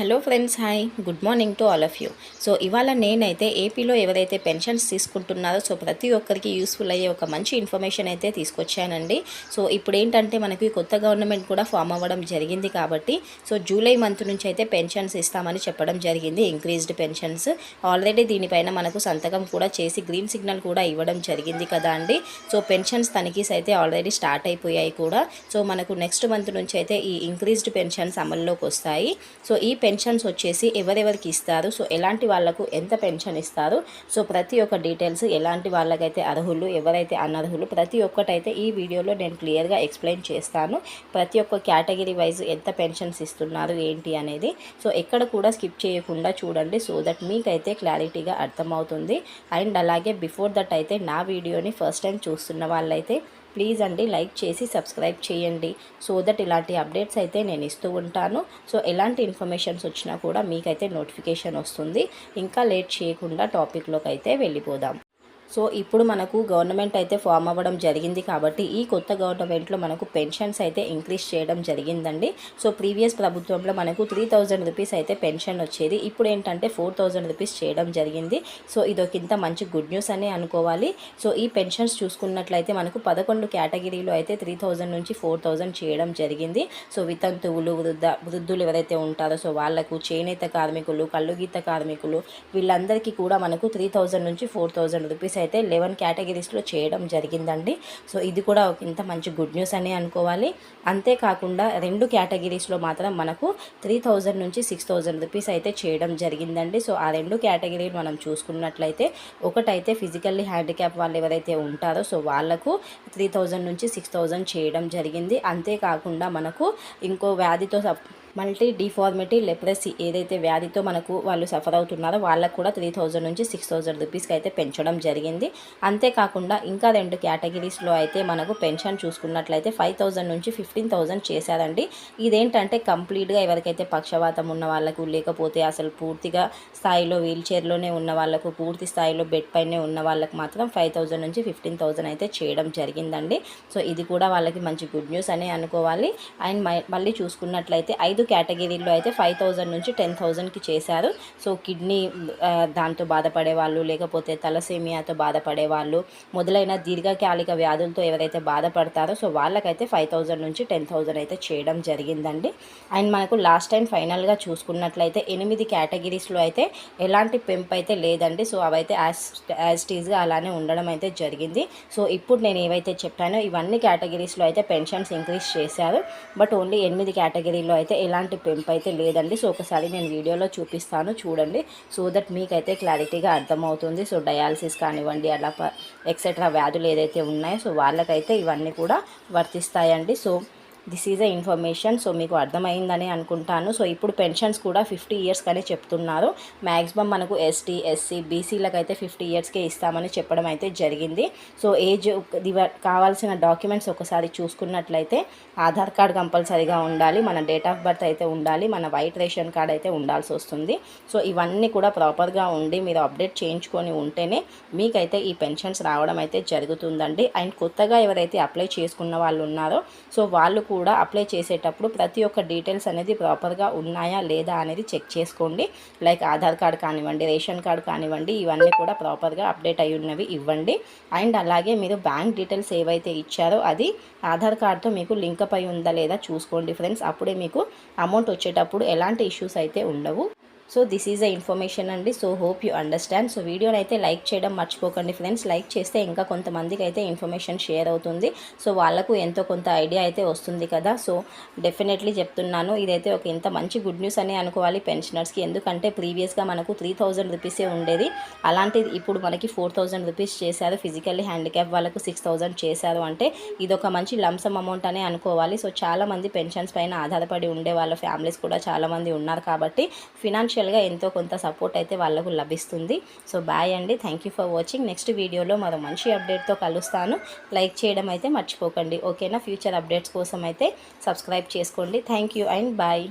Hello friends hi. Good morning to all of you. So ఇవాళ నేనైతే ఏపీలో ఎవరైతే పెన్షన్స్ తీసుకుంటున్నారో సో ప్రతి ఒక్కరికి యూస్ఫుల్ అయ్యే ఒక మంచి ఇన్ఫర్మేషన్ అయితే తీసుకొచ్చానండి. సో ఇప్పుడు ఏంటంటే మనకి కొత్త గవర్నమెంట్ కూడా ఫామ్ అవ్వడం జరిగింది కాబట్టి సో జూలై మంత్ నుంచి అయితే పెన్షన్స్ ఇస్తామని చెప్పడం జరిగింది ఇంక్రీజ్డ్ పెన్షన్స్. ఆల్రెడీ దీనిపైన మనకు సంతకం కూడా చేసి గ్రీన్ సిగ్నల్ కూడా ఇవ్వడం జరిగింది కదా అండి. సో పెన్షన్స్ తనిఖీస్ అయితే ఆల్రెడీ స్టార్ట్ అయిపోయాయి కూడా. సో మనకు నెక్స్ట్ మంత్ నుంచి అయితే ఈ ఇంక్రీజ్డ్ పెన్షన్స్ అమల్లోకి వస్తాయి. సో ఈ పెన్షన్స్ వచ్చేసి ఎవరెవరికి ఇస్తారు? సో ఎలాంటి వాళ్ళకు ఎంత పెన్షన్ ఇస్తారు? సో ప్రతి ఒక్క డీటెయిల్స్ ఎలాంటి వాళ్ళకైతే అర్హులు ఎవరైతే అనర్హులు ప్రతి ఒక్కటైతే ఈ వీడియోలో నేను క్లియర్గా ఎక్స్ప్లెయిన్ చేస్తాను. ప్రతి ఒక్క కేటగిరీ వైజ్ ఎంత పెన్షన్స్ ఇస్తున్నారు ఏంటి అనేది. సో ఎక్కడ కూడా స్కిప్ చేయకుండా చూడండి సో దట్ మీకైతే క్లారిటీగా అర్థమవుతుంది. అండ్ అలాగే బిఫోర్ దట్ అయితే నా వీడియోని ఫస్ట్ టైం చూస్తున్న వాళ్ళైతే ప్లీజ్ అండి లైక్ చేసి సబ్స్క్రైబ్ చేయండి సో దట్ ఇలాంటి అప్డేట్స్ అయితే నేను ఇస్తూ ఉంటాను. సో ఎలాంటి ఇన్ఫర్మేషన్స్ వచ్చినా కూడా మీకైతే నోటిఫికేషన్ వస్తుంది. ఇంకా లేట్ చేయకుండా టాపిక్లోకి అయితే వెళ్ళిపోదాం. సో ఇప్పుడు మనకు గవర్నమెంట్ అయితే ఫామ్ అవ్వడం జరిగింది కాబట్టి ఈ కొత్త గవర్నమెంట్లో మనకు పెన్షన్స్ అయితే ఇంక్రీజ్ చేయడం జరిగిందండి. సో ప్రీవియస్ ప్రభుత్వంలో మనకు త్రీ థౌజండ్ రూపీస్ అయితే పెన్షన్ వచ్చేది. ఇప్పుడు ఏంటంటే ఫోర్ థౌజండ్ రూపీస్ చేయడం జరిగింది. సో ఇదొకింత మంచి గుడ్ న్యూస్ అని అనుకోవాలి. సో ఈ పెన్షన్స్ చూసుకున్నట్లయితే మనకు పదకొండు కేటగిరీలో అయితే త్రీ థౌజండ్ నుంచి ఫోర్ థౌజండ్ చేయడం జరిగింది. సో వితంతువులు వృద్ధ వృద్ధులు ఎవరైతే ఉంటారో సో వాళ్ళకు చేనేత కార్మికులు కళ్ళుగీత కార్మికులు వీళ్ళందరికీ కూడా మనకు త్రీ థౌజండ్ నుంచి ఫోర్ థౌజండ్ రూపీస్ అయితే లెవెన్ కేటగిరీస్లో చేయడం జరిగిందండి. సో ఇది కూడా ఒక ఇంత మంచి గుడ్ న్యూస్ అని అనుకోవాలి. అంతేకాకుండా రెండు కేటగిరీస్లో మాత్రం మనకు త్రీ థౌజండ్ నుంచి సిక్స్ థౌజండ్ రూపీస్ అయితే చేయడం జరిగిందండి. సో ఆ రెండు కేటగిరీలు మనం చూసుకున్నట్లయితే ఒకటైతే ఫిజికల్లీ హ్యాండిక్యాప్ వాళ్ళు ఎవరైతే ఉంటారో సో వాళ్ళకు త్రీ థౌజండ్ నుంచి సిక్స్ థౌజండ్ చేయడం జరిగింది. అంతేకాకుండా మనకు ఇంకో వ్యాధితో మల్టీ డిఫార్మిటీ లెప్రసీ ఏదైతే వ్యాధితో మనకు వాళ్ళు సఫర్ అవుతున్నారో వాళ్ళకు కూడా త్రీ థౌజండ్ నుంచి సిక్స్ థౌజండ్ రూపీస్కి అయితే పెంచడం జరిగింది. అంతేకాకుండా ఇంకా రెండు కేటగిరీస్లో అయితే మనకు పెన్షన్ చూసుకున్నట్లయితే ఫైవ్ థౌజండ్ నుంచి ఫిఫ్టీన్ థౌజండ్ చేశారండి. ఇదేంటంటే కంప్లీట్గా ఎవరికైతే పక్షవాతం ఉన్న వాళ్ళకు లేకపోతే అసలు పూర్తిగా స్థాయిలో వీల్ చైర్లోనే ఉన్న వాళ్ళకు పూర్తి స్థాయిలో బెడ్ పైనే ఉన్న వాళ్ళకు మాత్రం ఫైవ్ థౌజండ్ నుంచి ఫిఫ్టీన్ థౌజండ్ అయితే చేయడం జరిగిందండి. సో ఇది కూడా వాళ్ళకి మంచి గుడ్ న్యూస్ అని అనుకోవాలి. అండ్ మళ్ళీ చూసుకున్నట్లయితే ఐదు ఐదు కేటగిరీల్లో అయితే ఫైవ్ థౌజండ్ నుంచి టెన్ థౌజండ్కి చేశారు. సో కిడ్నీ దాంతో బాధపడే వాళ్ళు లేకపోతే తలసేమియాతో బాధపడే వాళ్ళు మొదలైన దీర్ఘకాలిక వ్యాధులతో ఎవరైతే బాధపడతారో సో వాళ్ళకైతే ఫైవ్ థౌజండ్ నుంచి టెన్ థౌజండ్ అయితే చేయడం జరిగిందండి. అండ్ మనకు లాస్ట్ టైం ఫైనల్గా చూసుకున్నట్లయితే ఎనిమిది కేటగిరీస్లో అయితే ఎలాంటి పెంపు అయితే లేదండి. సో అవైతే యాజ్ యాజ్ టీజ్గా అలానే ఉండడం అయితే జరిగింది. సో ఇప్పుడు నేను ఏవైతే చెప్పానో ఇవన్నీ కేటగిరీస్లో అయితే పెన్షన్స్ ఇంక్రీజ్ చేశారు. బట్ ఓన్లీ ఎనిమిది కేటగిరీలో అయితే ఎలాంటి పెంపు అయితే లేదండి. సో ఒకసారి నేను వీడియోలో చూపిస్తాను చూడండి. సో దట్ మీకైతే క్లారిటీగా అర్థమవుతుంది. సో డయాలసిస్ కానివ్వండి అలా ఎక్సెట్రా వ్యాధులు ఏదైతే ఉన్నాయో సో వాళ్ళకైతే ఇవన్నీ కూడా వర్తిస్తాయండి. So this is a information. So మీకు అర్థమైందని అనుకుంటాను. సో ఇప్పుడు పెన్షన్స్ కూడా ఫిఫ్టీ ఇయర్స్కనే చెప్తున్నారు. మ్యాక్సిమం మనకు ఎస్టీ ఎస్సీ బీసీలకు అయితే ఫిఫ్టీ ఇయర్స్కే ఇస్తామని చెప్పడం అయితే జరిగింది. సో ఏజ్ కావాల్సిన డాక్యుమెంట్స్ ఒకసారి చూసుకున్నట్లయితే ఆధార్ కార్డ్ కంపల్సరీగా ఉండాలి. మన డేట్ ఆఫ్ బర్త్ అయితే ఉండాలి. మన వైట్ రేషన్ కార్డ్ అయితే ఉండాల్సి వస్తుంది. సో ఇవన్నీ కూడా ప్రాపర్గా ఉండి మీరు అప్డేట్ చేయించుకొని ఉంటేనే మీకైతే ఈ పెన్షన్స్ రావడం అయితే జరుగుతుందండి. అండ్ కొత్తగా ఎవరైతే అప్లై చేసుకున్న వాళ్ళు ఉన్నారో సో వాళ్ళు కూడా అప్లై చేసేటప్పుడు ప్రతి ఒక్క డీటెయిల్స్ అనేది ప్రాపర్గా ఉన్నాయా లేదా అనేది చెక్ చేసుకోండి. లైక్ ఆధార్ కార్డ్ కానివ్వండి రేషన్ కార్డ్ కానివ్వండి ఇవన్నీ కూడా ప్రాపర్గా అప్డేట్ అయి ఉన్నవి ఇవ్వండి. అండ్ అలాగే మీరు బ్యాంక్ డీటెయిల్స్ ఏవైతే ఇచ్చారో అది ఆధార్ కార్డ్తో మీకు లింక్ అయి ఉందా లేదా చూసుకోండి ఫ్రెండ్స్ అప్పుడే మీకు అమౌంట్ వచ్చేటప్పుడు ఎలాంటి ఇష్యూస్ అయితే ఉండవు. So this is a information అండి. So hope you understand. So వీడియోని అయితే లైక్ చేయడం మర్చిపోకండి ఫ్రెండ్స్. లైక్ చేస్తే ఇంకా కొంతమందికి అయితే ఇన్ఫర్మేషన్ షేర్ అవుతుంది. సో వాళ్ళకు ఎంతో కొంత ఐడియా అయితే వస్తుంది కదా. సో డెఫినెట్లీ చెప్తున్నాను. ఇదైతే ఒక ఇంత మంచి గుడ్ న్యూస్ అని అనుకోవాలి పెన్షనర్స్కి ఎందుకంటే ప్రీవియస్గా మనకు త్రీ థౌజండ్ రూపీసే ఉండేది. అలాంటిది ఇప్పుడు మనకి ఫోర్ థౌజండ్ రూపీస్ చేశారు. ఫిజికల్లీ హ్యాండిక్యాప్ వాళ్ళకు సిక్స్ థౌజండ్ చేశారు అంటే ఇది ఒక మంచి లంసమ్ అమౌంట్ అనే అనుకోవాలి. సో చాలామంది పెన్షన్స్ పైన ఆధారపడి ఉండే వాళ్ళ ఫ్యామిలీస్ కూడా చాలామంది ఉన్నారు కాబట్టి ఫినాన్షియల్ ఫైనాన్షియల్గా ఎంతో కొంత సపోర్ట్ అయితే వాళ్ళకు లభిస్తుంది. సో బాయ్ అండి. Thank you for watching next వీడియోలో మరో మంచి అప్డేట్తో కలుస్తాను. లైక్ చేయడం అయితే మర్చిపోకండి. ఓకేనా ఫ్యూచర్ అప్డేట్స్ కోసం అయితే సబ్స్క్రైబ్ చేసుకోండి. Thank you and bye